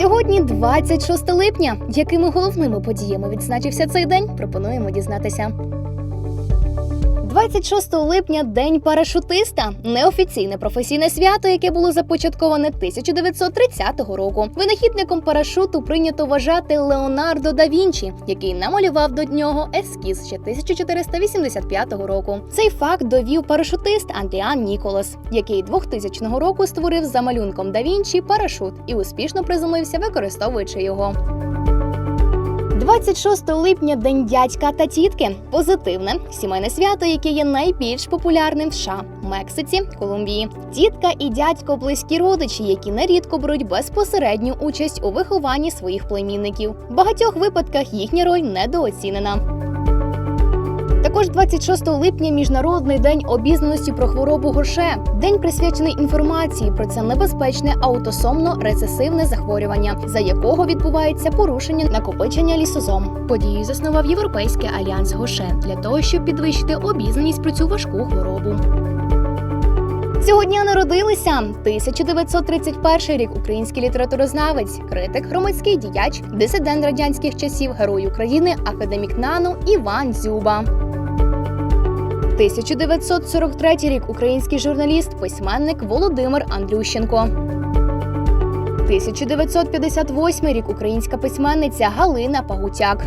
Сьогодні 26 липня. Якими головними подіями відзначився цей день? Пропонуємо дізнатися. 26 липня День парашутиста неофіційне професійне свято, яке було започатковане 1930 року. Винахідником парашуту прийнято вважати Леонардо да Вінчі, який намалював до нього ескіз ще 1485 року. Цей факт довів парашутист Андріан Ніколас, який 2000 року створив за малюнком да Вінчі парашут і успішно приземлився, використовуючи його. 26 липня День дядька та тітки позитивне сімейне свято, яке є найбільш популярним в США, Мексиці, Колумбії. Тітка і дядько близькі родичі, які нерідко беруть безпосередню участь у вихованні своїх племінників. В багатьох випадках їхня роль недооцінена. Також 26 липня міжнародний день обізнаності про хворобу Гоше, день присвячений інформації про це небезпечне аутосомно-рецесивне захворювання, за якого відбувається порушення накопичення лісозом. Подію заснував Європейський альянс Гоше для того, щоб підвищити обізнаність про цю важку хворобу. Цього дня народилися 1931 рік український літературознавець, критик, громадський діяч, дисидент радянських часів, герой України, академік НАНУ Іван Дзюба. 1943 рік український журналіст, письменник Володимир Андрющенко. 1958 рік українська письменниця Галина Пагутяк.